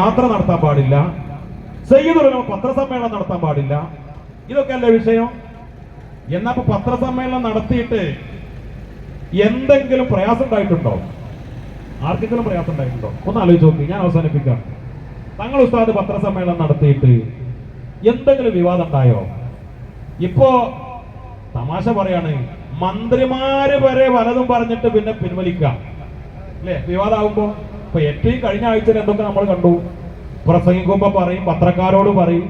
യാത്ര നടത്താൻ പാടില്ല. സയ്യിദുലമ പത്രസമ്മേളനം നടത്താൻ പാടില്ല. ഇതൊക്കെ അല്ലേ വിഷയം? എന്നാ ഇപ്പൊ പത്രസമ്മേളനം നടത്തിയിട്ട് എന്തെങ്കിലും പ്രയാസം ഉണ്ടായിട്ടുണ്ടോ? ആർക്കെങ്കിലും പ്രയാസം ഉണ്ടായിട്ടുണ്ടോ? ഒന്ന് ആലോചിച്ച് നോക്കി ഞാൻ അവസാനിപ്പിക്കാം. തങ്ങൾ ഉസ്താദ് പത്രസമ്മേളനം നടത്തിയിട്ട് എന്തെങ്കിലും വിവാദം ഉണ്ടായോ? ഇപ്പോ തമാശ പറയാണ് മന്ത്രിമാര് വരെ വലതും പറഞ്ഞിട്ട് പിന്നെ പിൻവലിക്കാം. അല്ലേ? വിവാദമാകുമ്പോ ഇപ്പൊ ഏറ്റവും കഴിഞ്ഞ ആഴ്ചയിൽ എന്തൊക്കെ നമ്മൾ കണ്ടു? പ്രസംഗിക്കുമ്പോ പറയും പത്രക്കാരോട് പറയും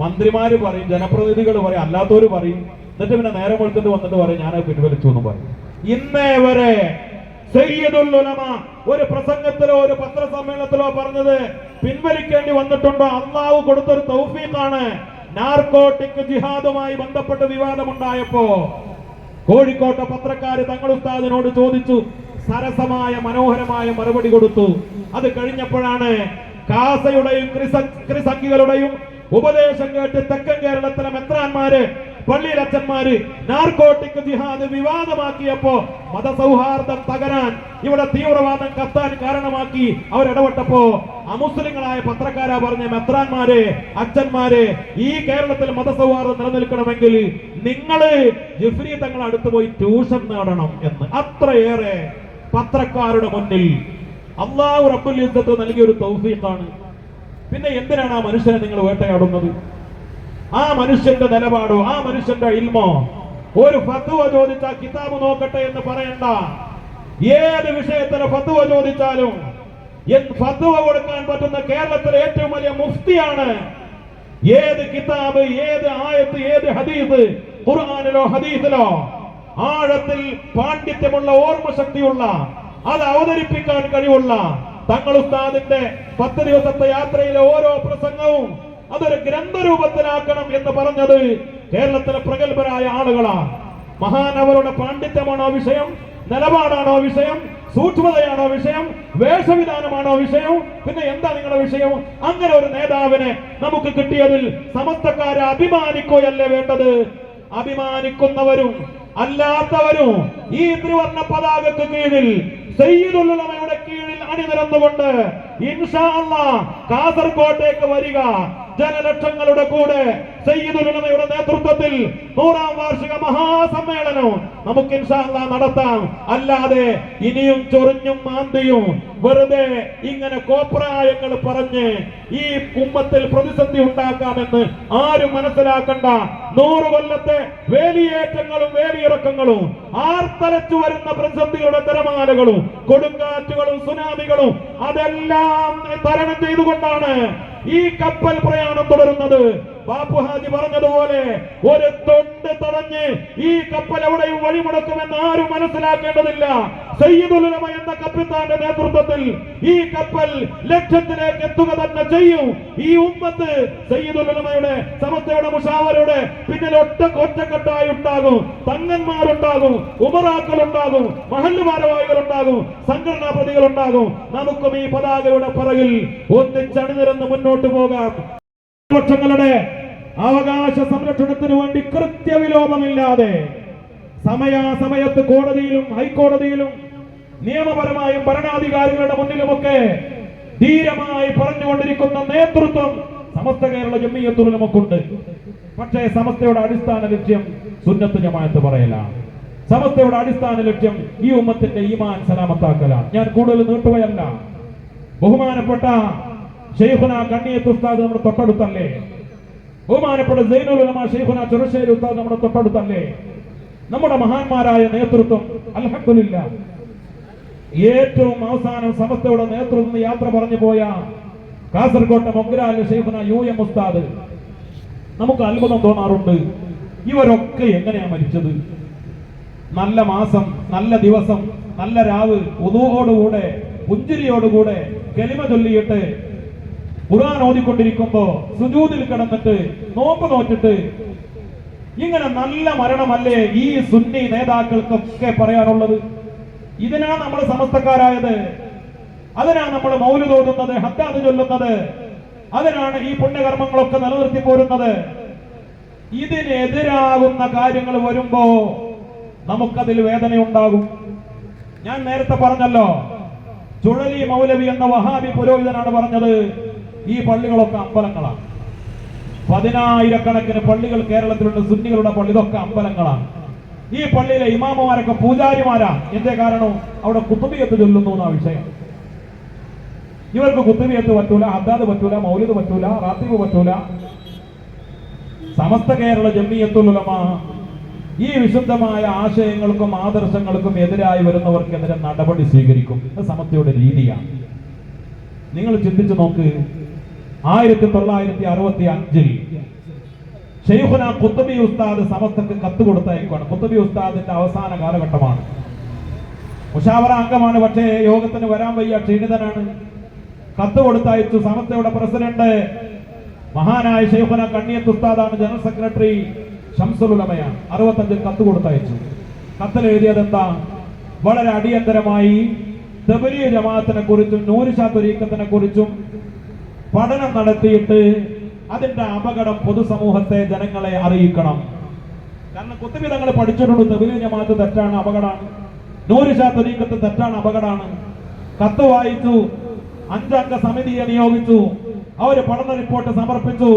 മന്ത്രിമാര് പറയും ജനപ്രതിനിധികൾ പറയും അല്ലാത്തവര് പറയും. എന്നിട്ട് പിന്നെ നേരെ വെളുത്തിട്ട് വന്നിട്ട് പറയും ഞാനത് പിൻവലിച്ചു എന്ന് പറയും. ഇന്നേ വരെ ഒരു പ്രസംഗത്തിലോ ഒരു പത്രസമ്മേളനത്തിലോ പറഞ്ഞത് പിൻവലിക്കേണ്ടി വന്നിട്ടുണ്ടോ. അള്ളാഹു കൊടുത്തൊരു തൗഫീഖാണ്. നാർക്കോട്ടിക് ജിഹാദുമായി ബന്ധപ്പെട്ട് വിവാദമുണ്ടായപ്പോ കോഴിക്കോട്ടെ പത്രക്കാര് തങ്ങൾ ഉസ്താദിനോട് ചോദിച്ചു സരസമായ മനോഹരമായ മറുപടി കൊടുത്തു. അത് കഴിഞ്ഞപ്പോഴാണ് കാസയുടെയും ക്രിസ- ക്രിസംഖികളുടെയും ഉപദേശം കേട്ട് തെക്കൻ കേരളത്തിലെ മെത്രാന്മാര് പള്ളിയിലച്ചന്മാര് നാർക്കോട്ടിക് ജിഹാദ് വിവാദമാക്കിയപ്പോ മതസൗഹാർദ്ദം തകരാൻ ഇവിടെ തീവ്രവാദം കത്താൻ കാരണമാക്കി അവരിടപെട്ടപ്പോ അമുസ്ലിങ്ങളായ പത്രക്കാരാ പറഞ്ഞ മെത്രാന്മാരെ അച്ഛന്മാര് ഈ കേരളത്തിൽ മതസൗഹാർദ്ദം നിലനിൽക്കണമെങ്കിൽ നിങ്ങൾ ജിഫ്രി തങ്ങൾ അടുത്ത് പോയി ട്യൂഷൻ നേടണം എന്ന്. അത്രയേറെ പത്രക്കാരുടെ മുന്നിൽ അള്ളാഹു റബ്ബുൽ യുദ്ധത്ത് നൽകിയ ഒരു തൗഫീഖാണ്. പിന്നെ എന്തിനാണ് ആ മനുഷ്യനെ നിങ്ങൾ വേട്ടയാടുന്നത്? ആ മനുഷ്യന്റെ നിലപാടോ ആ മനുഷ്യന്റെ ഇൽമോ ഒരു ഫത്വ ചോദിച്ചാൽ കിതാബ് നോക്കട്ടെ എന്ന് പറയണ്ട. ഏത് വിഷയത്തിന് ഫത്വ ചോദിച്ചാലും ഫത്വ കൊടുക്കാൻ പറ്റുന്ന കേരളത്തിലെ ഏറ്റവും വലിയ മുഫ്തിയാണ് ഏത് കിതാബ് ഏത് ആയത്ത് ഏത് ഹദീസ് ഖുർആാനിലോ ഹദീസിലോ ആഴത്തിൽ പാണ്ഡിത്യമുള്ള ഓർമ്മശക്തിയുള്ള അത് അവതരിപ്പിക്കാൻ കഴിവുള്ള തങ്ങൾ ഉസ്താദിന്റെ പത്ത് ദിവസത്തെ യാത്രയിലെ ഓരോ പ്രസംഗവും അതൊരു ഗ്രന്ഥരൂപത്തിലാക്കണം എന്ന് പറഞ്ഞത് കേരളത്തിലെ പ്രഗത്ഭരായ ആളുകളാണ്. മഹാനവരുടെ പാണ്ഡിത്യമാണോ വിഷയം? നിലപാടാണോ വിഷയം? സൂക്ഷ്മതയാണോ വിഷയം? വേഷവിധാനമാണോ വിഷയം? പിന്നെ എന്താ നിങ്ങളുടെ വിഷയം? അങ്ങനെ ഒരു നേതാവിനെ നമുക്ക് കിട്ടിയതിൽ സമസ്തക്കാരെ അഭിമാനിക്കുകയല്ലേ വേണ്ടത്? അഭിമാനിക്കുന്നവരും അല്ലാത്തവരും ഈ ത്രിവർണ പതാകക്ക് കീഴിൽ സയ്യിദുല്ലമയുടെ കീഴിൽ അണിനിരന്നുകൊണ്ട് ഇൻഷാ കാസർകോട്ടേക്ക് വരിക. ജനലക്ഷങ്ങളുടെ കൂടെ സയ്യിദുലമയുടെ നേതൃത്വത്തിൽ നൂറാം വാർഷിക മഹാസമ്മേളനവും നമുക്ക് നടത്താം. അല്ലാതെ ഇനിയും ചൊറിഞ്ഞും മാന്തിയും വെറുതെ ഇങ്ങനെ കോപ്രായങ്ങൾ പറഞ്ഞ് ഈ കുമ്പത്തിൽ പ്രതിസന്ധി ഉണ്ടാക്കാമെന്ന് ആരും മനസ്സിലാക്കണ്ട. നൂറ് കൊല്ലത്തെ വേലിയേറ്റങ്ങളും വേലിയിറക്കങ്ങളും ആർത്തലച്ചു വരുന്ന പ്രതിസന്ധികളുടെ തിരമാലകളും കൊടുങ്കാറ്റുകളും സുനാമികളും അതെല്ലാം തരണം ചെയ്തുകൊണ്ടാണ് ഈ കപ്പൽ പ്രയാണം തുടരുന്നത്. ബാപ്പു ഹാജി പറഞ്ഞതുപോലെ ഒരു തൊണ്ട് തടഞ്ഞ് ഈ കപ്പൽ എവിടെയും വഴിമുടക്കുമെന്ന് ആരും മനസ്സിലാക്കേണ്ടതില്ല. സയ്യിദുലമ എന്ന കപ്പിത്താന്റെ നേതൃത്വത്തിൽ ഈ കപ്പൽ ലക്ഷ്യത്തിലേക്ക് എത്തുക തന്നെ ചെയ്യും. ഈ ഉമ്മത്ത് സയ്യിദുലമയുടെ സമസ്തയുടെ മുഷാവരുടെ പിന്നിൽ ഒറ്റ ഒറ്റക്കെട്ടായി ഉണ്ടാകും തങ്ങന്മാരുണ്ടാകും മഹല്ല് ഭാരവാഹികൾ ഉണ്ടാകും സംഘടനാ പ്രതികൾ ഉണ്ടാകും നമുക്കും ഈ പതാകയുടെ പിറകിൽ ഒന്നിച്ചണിനിരന്ന് മുന്നോട്ട് പോകാം. പക്ഷങ്ങളുടെ അവകാശ സംരക്ഷണത്തിന് വേണ്ടി കൃത്യവിലോപമില്ലാതെ സമയാസമയത്ത് കോടതിയിലും ഹൈക്കോടതിയിലും നിയമപരമായും ഭരണാധികാരികളുടെ മുന്നിലുമൊക്കെ ധീരമായി പറഞ്ഞുകൊണ്ടിരിക്കുന്ന നേതൃത്വം സമസ്ത കേരള നമുക്കുണ്ട് പക്ഷേ സമസ്തയുടെ അടിസ്ഥാന ലക്ഷ്യം സുന്നത്ത് ജമാഅത്ത് പറയലാണ്. സമസ്തയുടെ അടിസ്ഥാന ലക്ഷ്യം ഈ ഉമ്മത്തിന്റെ ഈമാൻ സലാമത്താക്കലാണ്. ഞാൻ കൂടുതൽ നീട്ടുകയല്ല. ബഹുമാനപ്പെട്ട ഷെയ്ഖുന കണ്ണിയത്ത് ഉസ്താദ് നമ്മുടെ തൊട്ടടുത്തല്ലേ? ബഹുമാനപ്പെട്ട ചെറുശ്ശേരി ഉസ്താദ് നമ്മുടെ തൊട്ടടുത്തല്ലേ? നമ്മുടെ മഹാന്മാരായ നേതൃത്വം അൽഹംദുലില്ല. ഏറ്റവും അവസാനം സമസ്തയുടെ നേതൃത്വം യാത്ര പറഞ്ഞു പോയ കാസർകോട്ടെ മൊഗ്രാൽ ഷെയ്ഖുന യു എം ഉസ്താദ്. നമുക്ക് അത്ഭുതം തോന്നാറുണ്ട്. ഇവരൊക്കെ എങ്ങനെയാ മരിച്ചത്? നല്ല മാസം നല്ല ദിവസം നല്ല രാവ് ഉദുവോടുകൂടെ പുഞ്ചിരിയോടുകൂടെ കെലിമ ചൊല്ലിയിട്ട് ഖുർആൻ ഓതിക്കൊണ്ടിരിക്കുമ്പോ സുജൂദിൽ കിടന്നിട്ട് നോമ്പ് നോറ്റിട്ട് ഇങ്ങനെ നല്ല മരണമല്ലേ ഈ സുന്നി നേതാക്കൾക്കൊക്കെ പറയാനുള്ളത്? ഇതിനാ നമ്മൾ സമസ്തക്കാരായത്. അതിനാണ് നമ്മൾ മൗൽ തോന്നുന്നത് ഹത്താത് ചൊല്ലുന്നത്. അതിനാണ് ഈ പുണ്യകർമ്മങ്ങളൊക്കെ നിലനിർത്തി പോരുന്നത്. ഇതിനെതിരാകുന്ന കാര്യങ്ങൾ വരുമ്പോ നമുക്കതിൽ വേദനയുണ്ടാകും. ഞാൻ നേരത്തെ പറഞ്ഞല്ലോ ചുഴലി മൗലവി എന്ന വഹാബി പുരോഹിതനാണ് പറഞ്ഞത്. ഈ പള്ളികളൊക്കെ അമ്പലങ്ങളാണ്. പതിനായിരക്കണക്കിന് പള്ളികൾ കേരളത്തിലുണ്ട് സുന്നികളുടെ പള്ളി ഇതൊക്കെ അമ്പലങ്ങളാണ്. ഈ പള്ളിയിലെ ഇമാമമാരൊക്കെ പൂജാരിമാരാ എന്തേ കാരണം അവിടെ കുത്തുബിയത്ത് ചൊല്ലുന്നു എന്നാ വിഷയം. ഇവർക്ക് കുത്തുബിയത്ത് പറ്റൂല അദ്ദാദ് പറ്റൂല മൗലിദ് പറ്റൂല റാത്തീബ് പറ്റൂല. സമസ്ത കേരള ജമ്മിയത്തുലമ ഈ വിശുദ്ധമായ ആശയങ്ങൾക്കും ആദർശങ്ങൾക്കും എതിരായി വരുന്നവർക്കെതിരെ നടപടി സ്വീകരിക്കും. സമസ്തയുടെ രീതിയാണ്. നിങ്ങൾ ചിന്തിച്ചു നോക്ക് ആയിരത്തി തൊള്ളായിരത്തി അറുപത്തി അഞ്ചിൽ ഷെയ്ഖുന കുത്തബി ഉസ്താദ് സമസ്തക്ക് കത്ത് കൊടുത്തയക്കുവാണ് കുത്തബി ഉസ്താദിന്റെ അവസാന കാലഘട്ടമാണ്. മുഷാവറ അംഗമാണ് പക്ഷേ യോഗത്തിന് വരാൻ വയ്യ ക്ഷീണിതനാണ്. കത്ത് കൊടുത്തയച്ചു സമസ്തയുടെ പ്രസിഡന്റ്. മഹാനായ ഷെയ്ഖുന കണ്ണിയത്ത് ഉസ്താദാണ് ജനറൽ സെക്രട്ടറി ഷംസുലുലമയാണ് അറുപത്തഞ്ചിൽ കത്ത് കൊടുത്തയച്ചു. കത്തിൽ എഴുതിയത് എന്താ വളരെ അടിയന്തരമായി ജമാഅത്തിനെ കുറിച്ചും നൂരിഷാ തുരീക്കത്തിനെ കുറിച്ചും പഠനം നടത്തിയിട്ട് അതിന്റെ അപകടം പൊതുസമൂഹത്തെ ജനങ്ങളെ അറിയിക്കണം. കാരണം കുത്തുബി തങ്ങൾ പഠിച്ചിട്ടുണ്ട്. തബലീ ജമാഅത്ത് തെറ്റാണ് അപകടമാണ്. നൂരിഷാ തുരീക്കത്ത് തെറ്റാണ് അപകടമാണ്. കത്ത് വായിച്ചു അഞ്ചംഗ സമിതിയെ നിയോഗിച്ചു അവർ പഠന റിപ്പോർട്ട് സമർപ്പിച്ചു.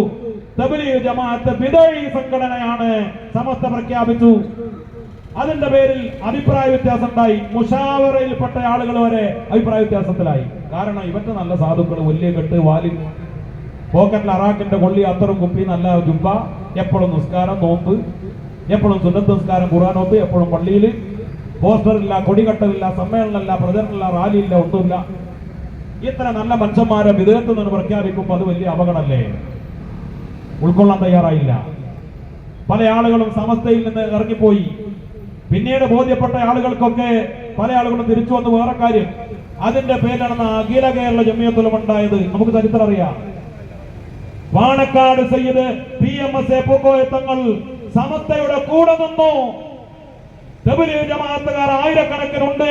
ജമാഅത്ത് ബിദഈ സംഘടനയാണ് സമസ്ത പ്രഖ്യാപിച്ചു. അതിന്റെ പേരിൽ അഭിപ്രായ വ്യത്യാസം ഉണ്ടായി മുഷാവറയിൽപ്പെട്ട ആളുകൾ വരെ അഭിപ്രായ വ്യത്യാസത്തിലായി. കാരണം ഇവന്റെ നല്ല സാധുക്കൾ വലിയ കെട്ട് വാലി പോക്കറ്റിൽ അറാക്കിന്റെ കൊള്ളി അത്തറും കുപ്പി നല്ല ജുബ എപ്പോഴും നിസ്കാരം നോമ്പ് എപ്പോഴും സുന്നത്ത് നിസ്കാരം ഖുറാനോത്ത് എപ്പോഴും പള്ളിയിൽ. പോസ്റ്ററില്ല കൊടികട്ടലില്ല സമ്മേളനമില്ല പ്രചരണമില്ല റാലിയില്ല ഒന്നുമില്ല. ഇത്ര നല്ല മനുഷ്യന്മാരെ വിദേഹത്ത് നിന്ന് പ്രഖ്യാപിക്കുമ്പോൾ അത് വലിയ അപകടമല്ലേ? ഉൾക്കൊള്ളാൻ തയ്യാറായില്ല. പല ആളുകളും സമസ്തയിൽ നിന്ന് ഇറങ്ങിപ്പോയി. പിന്നീട് ബോധ്യപ്പെട്ട ആളുകൾക്കൊക്കെ പല ആളുകളും തിരിച്ചു വന്ന് വേറെ കാര്യം. അതിന്റെ പേരിലാണ് അഖില കേരള ജമിയത്തുലം ഉണ്ടായത്. നമുക്ക് ചരിത്രം അറിയാം. Panakkad Syed P M S A Pookoya Thangal സമസ്തയുടെ കൂടെ നിന്നു. തബലീഗ് ജമാഅത്തുകാർ ആയിരക്കണക്കിനുണ്ട്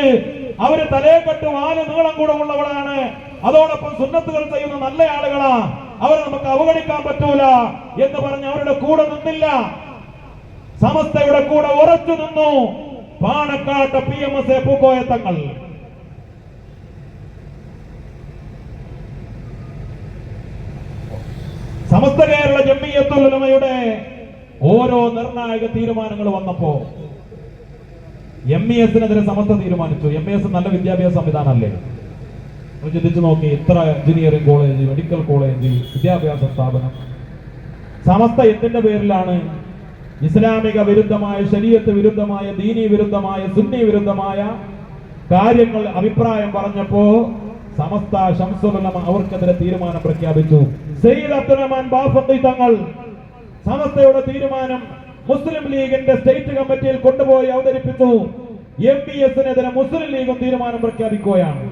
അവർ തലേക്കെട്ട് വാൽ നീളം കൂടെ ഉള്ളവരാണ്. അതോടൊപ്പം സുന്നത്തുകൾ ചെയ്യുന്ന നല്ല ആളുകളാ. അവരെ നമുക്ക് അവഗണിക്കാൻ പറ്റൂല എന്ന് പറഞ്ഞ് അവരുടെ കൂടെ നിന്നില്ല. സമസ്തയുടെ കൂടെ ഉറച്ചു നിന്നു. Panakkad P M S A Pookoya Thangal Samastha Kerala ജമ്മിയത്തുലമയുടെ ഓരോ നിർണായക തീരുമാനങ്ങൾ വന്നപ്പോ എം ഇ എസിനെതിരെ സമസ്ത തീരുമാനിച്ചു. എം ഇ എസ് നല്ല വിദ്യാഭ്യാസ സംവിധാനമല്ലേ? ചിന്തിച്ചു നോക്കി. ഇത്ര എഞ്ചിനീയറിംഗ് കോളേജ് മെഡിക്കൽ കോളേജ് വിദ്യാഭ്യാസ സ്ഥാപനം. സമസ്ത എന്തിന്റെ പേരിലാണ് ഇസ്ലാമിക വിരുദ്ധമായ ശരീരത്ത് വിരുദ്ധമായ ദീനി വിരുദ്ധമായ സുന്നി വിരുദ്ധമായ കാര്യങ്ങൾ അഭിപ്രായം പറഞ്ഞപ്പോ സമസ്ത ശംസുലമ അവർക്കെതിരെ തീരുമാനം പ്രഖ്യാപിച്ചു. സെയ്ദ് അബ്ദുറഹ്മാൻ ബാഫഖി തങ്ങൾ സമസ്തയുടെ തീരുമാനം മുസ്ലിം ലീഗിന്റെ സ്റ്റേറ്റ് കമ്മിറ്റിയിൽ കൊണ്ടുപോയി അവതരിപ്പിച്ചു. എം പി എസിനെതിരെ മുസ്ലിം ലീഗും തീരുമാനം പ്രഖ്യാപിക്കുകയാണ്.